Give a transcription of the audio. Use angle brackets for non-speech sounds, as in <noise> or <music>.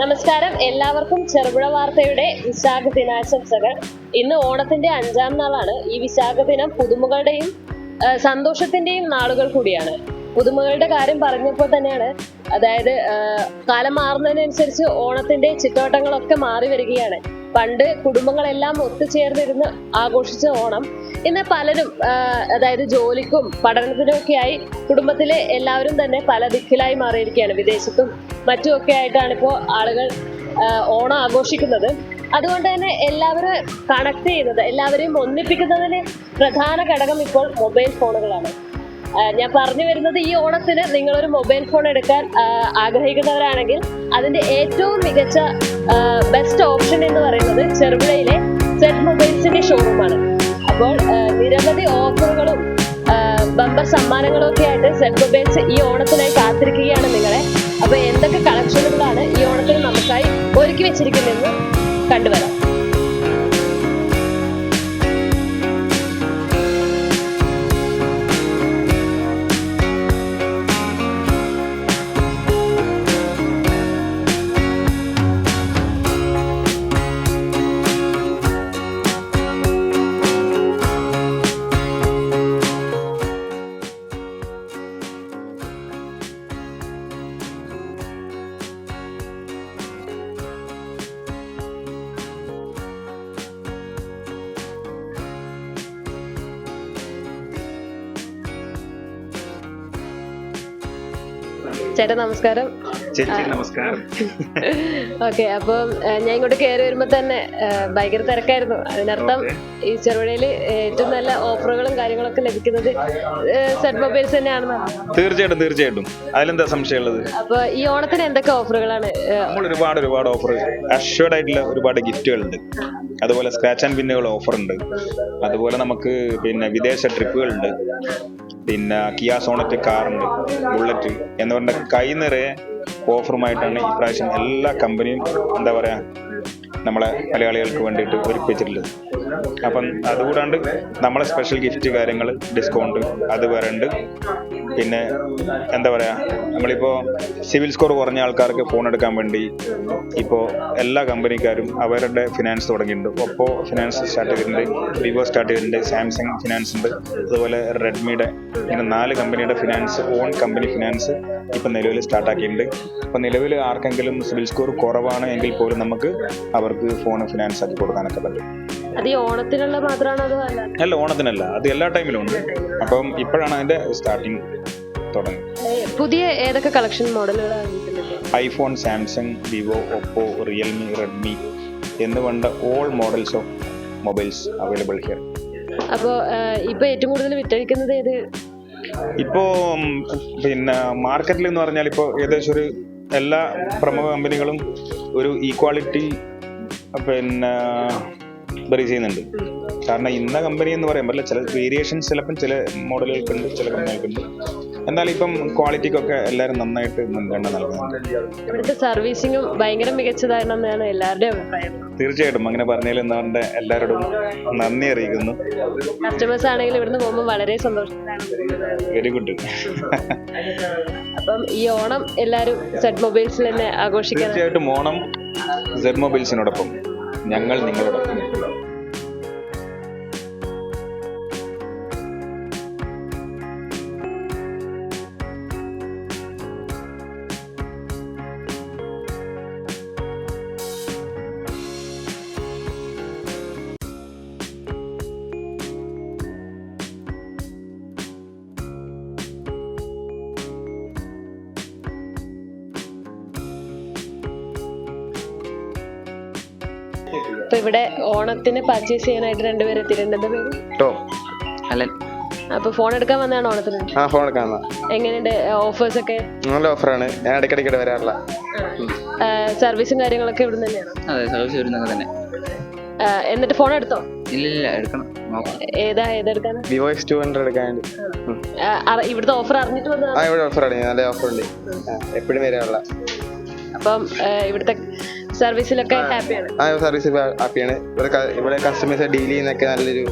നമസ്കാരം. എല്ലാവർക്കും ചെറുപുഴ വാർത്തയുടെ വിശാഖ ദിനാശംസകൾ. ഇന്ന് ഓണത്തിന്റെ അഞ്ചാം നാളാണ്. ഈ വിശാഖ ദിനം പുതുമകളുടെയും സന്തോഷത്തിന്റെയും നാളുകൾ കൂടിയാണ്. പുതുമകളുടെ കാര്യം പറഞ്ഞപ്പോൾ തന്നെയാണ് അതായത് കാലം മാറുന്നതിനനുസരിച്ച് ഓണത്തിന്റെ ചിട്ടവട്ടങ്ങളൊക്കെ മാറി വരികയാണ്. പണ്ട് കുടുംബങ്ങളെല്ലാം ഒത്തുചേർന്നിരുന്ന് ആഘോഷിച്ച ഓണം. ഇന്ന് പലരും അതായത് ജോലിക്കും പഠനത്തിനും ഒക്കെയായി കുടുംബത്തിലെ എല്ലാവരും തന്നെ പല ദിക്കിലായി മാറിയിരിക്കുകയാണ്. വിദേശത്തും മറ്റുമൊക്കെ ആയിട്ടാണ് ഇപ്പോൾ ആളുകൾ ഓണം ആഘോഷിക്കുന്നത്. അതുകൊണ്ട് തന്നെ എല്ലാവരും കണക്ട് ചെയ്യുന്നത് എല്ലാവരെയും ഒന്നിപ്പിക്കുന്നതിന് പ്രധാന ഘടകം ഇപ്പോൾ മൊബൈൽ ഫോണുകളാണ്. ഞാൻ പറഞ്ഞു വരുന്നത് ഈ ഓണത്തിന് നിങ്ങളൊരു മൊബൈൽ ഫോൺ എടുക്കാൻ ആഗ്രഹിക്കുന്നവരാണെങ്കിൽ അതിന്റെ ഏറ്റവും മികച്ച ബെസ്റ്റ് ഓപ്ഷൻ എന്ന് പറയുന്നത് ചെറുപുഴയിലെ സെറ്റ് മൊബൈൽസിന്റെ ഷോറൂമാണ് അപ്പോൾ നിരവധി ഓഫറുകളും ബമ്പർ സമ്മാനങ്ങളും ഒക്കെ ആയിട്ട് സെറ്റ് മൊബൈൽസ് ഈ ഓണത്തിനായി കാത്തിരിക്കുകയാണ് നിങ്ങളെ. അപ്പോൾ എന്തൊക്കെ കളക്ഷനുകളാണ് ഈ ഓണത്തിന് നമുക്കായി ഒരുക്കി വെച്ചിരിക്കുന്നതെന്ന് കണ്ടുവരാം. ചേട്ടാ നമസ്കാരം. നമസ്കാരം. <laughs> ഓക്കെ അപ്പം ഞാൻ ഇങ്ങോട്ട് കയറി വരുമ്പോ തന്നെ ഭയങ്കര തിരക്കായിരുന്നു. അതിനർത്ഥം ഈ ചെറുപുഴയിൽ ഏറ്റവും നല്ല ഓഫറുകളും കാര്യങ്ങളൊക്കെ ലഭിക്കുന്നത് സെറ്റ് മൊബൈൽസ് തന്നെയാണെന്നാണ് തീർച്ചയായിട്ടും തീർച്ചയായിട്ടും. അതിലെന്താ സംശയമുള്ളത്? അപ്പൊ ഈ ഓണത്തിന് എന്തൊക്കെ ഓഫറുകളാണ്? നമ്മൾ ഒരുപാട് ഒരുപാട് ഓഫർ അഷ്വേർഡ് ആയിട്ടുള്ള ഒരുപാട് ഗിഫ്റ്റുകളുണ്ട്. അതുപോലെ സ്ക്രാച്ച് ആൻഡ് പിന്നുകൾ ഓഫർ ഉണ്ട് അതുപോലെ നമുക്ക് പിന്നെ വിദേശ ട്രിപ്പുകൾ ഉണ്ട് പിന്നെ കിയ സോണറ്റ് കാറുണ്ട് ബുള്ളറ്റ് എന്ന് പറഞ്ഞ കൈ നിറയെ ഓഫറുമായിട്ടാണ് ഇപ്രാവശ്യം എല്ലാ കമ്പനിയും എന്താ പറയാ നമ്മളെ മലയാളികൾക്ക് വേണ്ടിയിട്ട് ഒരുപ്പിച്ചിട്ടുള്ളത്. അപ്പം അതുകൂടാണ്ട് നമ്മളെ സ്പെഷ്യൽ ഗിഫ്റ്റ് കാര്യങ്ങൾ ഡിസ്കൗണ്ട് അത് വേറെ ഉണ്ട് പിന്നെ എന്താ പറയാ നമ്മളിപ്പോ സിവിൽ സ്കോർ കുറഞ്ഞ ആൾക്കാർക്ക് ഫോൺ എടുക്കാൻ വേണ്ടി ഇപ്പോൾ എല്ലാ കമ്പനിക്കാരും അവരുടെ ഫിനാൻസ് തുടങ്ങിയിട്ടുണ്ട്. ഒപ്പോ ഫിനാൻസ് സ്റ്റാർട്ട് ചെയ്തിട്ടുണ്ട് വിവോ സ്റ്റാർട്ട് ചെയ്തിട്ടുണ്ട് സാംസങ് ഫിനാൻസ് ഉണ്ട് അതുപോലെ റെഡ്മിയുടെ ഇങ്ങനെ നാല് കമ്പനിയുടെ ഫിനാൻസ് ഓൺ കമ്പനി ഫിനാൻസ് ഇപ്പൊ നിലവിൽ സ്റ്റാർട്ട് ആക്കിയിട്ടുണ്ട്. അപ്പൊ നിലവിൽ ആർക്കെങ്കിലും സിവിൽ സ്കോർ കുറവാണ് എങ്കിൽ പോലും നമുക്ക് അവർക്ക് ഫോൺ ഫിനാൻസ് ആക്കി കൊടുക്കാനൊക്കെ പറ്റും. അത് ഈ ഓണത്തിനുള്ള മാത്രമാണ് അത് അല്ല? ഓണത്തിനല്ല. അത് എല്ലാ ടൈമിലും ഉണ്ട്. അപ്പം ഇപ്പോഴാണ് അതിന്റെ സ്റ്റാർട്ടിങ് തുടങ്ങി പുതിയ ഏതൊക്കെ collection മോഡലുകളാണ്? IPhone Samsung Vivo Oppo Realme Redmi എന്ന് വേണ്ട all models of mobiles available here അപ്പോൾ ഇപ്പോൾ ഇപ്പൊ ഏറ്റവും കൂടുതൽ വിറ്റഴിക്കുന്നത് ഏത്? ഇപ്പോ പിന്നെ മാർക്കറ്റിൽ എന്ന് പറഞ്ഞാൽ ഇപ്പോൾ ഏകദേശം ഒരു എല്ലാ പ്രമുഖ കമ്പനികളും ഒരു ഈക്വാളിറ്റി പിന്നെ ബറി ചെയ്യുന്നുണ്ട്. കാരണം ഇന്ന കമ്പനി എന്ന് പറയാൻ പറ്റില്ല. ചില വേരിയേഷൻസ് ചിലപ്പം ചില മോഡലുകൾക്കുണ്ട് ചില കമ്പനികൾക്കുണ്ട് എന്നാൽ ഇപ്പം ക്വാളിറ്റിക്കൊക്കെ എല്ലാവരും നന്നായിട്ട് മുൻഗണന നൽകുന്നുണ്ട്. ഇവിടുത്തെ സർവീസിങ്ങും ഭയങ്കര മികച്ചതാണെന്നാണ് എല്ലാവരുടെയും അഭിപ്രായം. തീർച്ചയായിട്ടും. അങ്ങനെ പറഞ്ഞതിൽ നമ്മുടെ എല്ലാവരോടും നന്ദി അറിയിക്കുന്നു. കസ്റ്റമേഴ്സ് ആണെങ്കിൽ ഇവിടുന്ന് പോകുമ്പോൾ വളരെ സന്തോഷത്തിലാണ്. വെരി ഗുഡ് അപ്പം ഈ ഓണം എല്ലാവരും സെറ്റ് മൊബൈൽസിൽ തന്നെ ആഘോഷിക്കാൻ തീർച്ചയായിട്ടും ഓണം സെഡ് മൊബൈൽസിനോടൊപ്പം ഞങ്ങൾ നിങ്ങളോടൊപ്പം. ഇപ്പൊ ഇവിടെ ഓണത്തിന് പർച്ചേസ് ചെയ്യാനായിട്ട് രണ്ടുപേരും എത്തിയിട്ടുണ്ട്. എന്താ പേര്? ടോം. അല്ലൻ അപ്പൊ ഫോൺ എടുക്കാൻ വന്നതാണ് ഓണത്തിന്? ആ ഫോൺ എടുക്കാൻ എങ്ങനെയുണ്ട് ഓഫേഴ്സ് ഒക്കെ? നല്ല ഓഫറാണ് ഞാൻ ഇടയ്ക്കിടയ്ക്ക് വരാറില്ല. സർവീസും കാര്യങ്ങളൊക്കെ ഇവിടെ തന്നെയാണ്? അതെ സർവീസ് വരുന്നത് തന്നെ. എന്നിട്ട് ഫോൺ എടുത്തോ? ഇല്ല ഇല്ല എടുക്കണം ഏതാ ഏതെടുക്കാനാ വിവോ എക്സ് ടു ഹൺഡ്രഡ് എടുക്കാൻ ആ, ഇവിടുത്തെ ഓഫർ അറിഞ്ഞിട്ട് ആ വന്നതാണ് ഇവിടെ ഓഫറാണ് നല്ല ഓഫർ ഉണ്ട്. എപ്പോഴും വരാറില്ല. അപ്പം ഇവിടുത്തെ സർവീസിലൊക്കെ ഹാപ്പിയാണ്. ആ സർവീസ് ഹാപ്പിയാണ്. ഇവിടെ ഇവിടെ കസ്റ്റമേഴ്സ് ഡീൽ ചെയ്യുന്നൊക്കെ നല്ലൊരു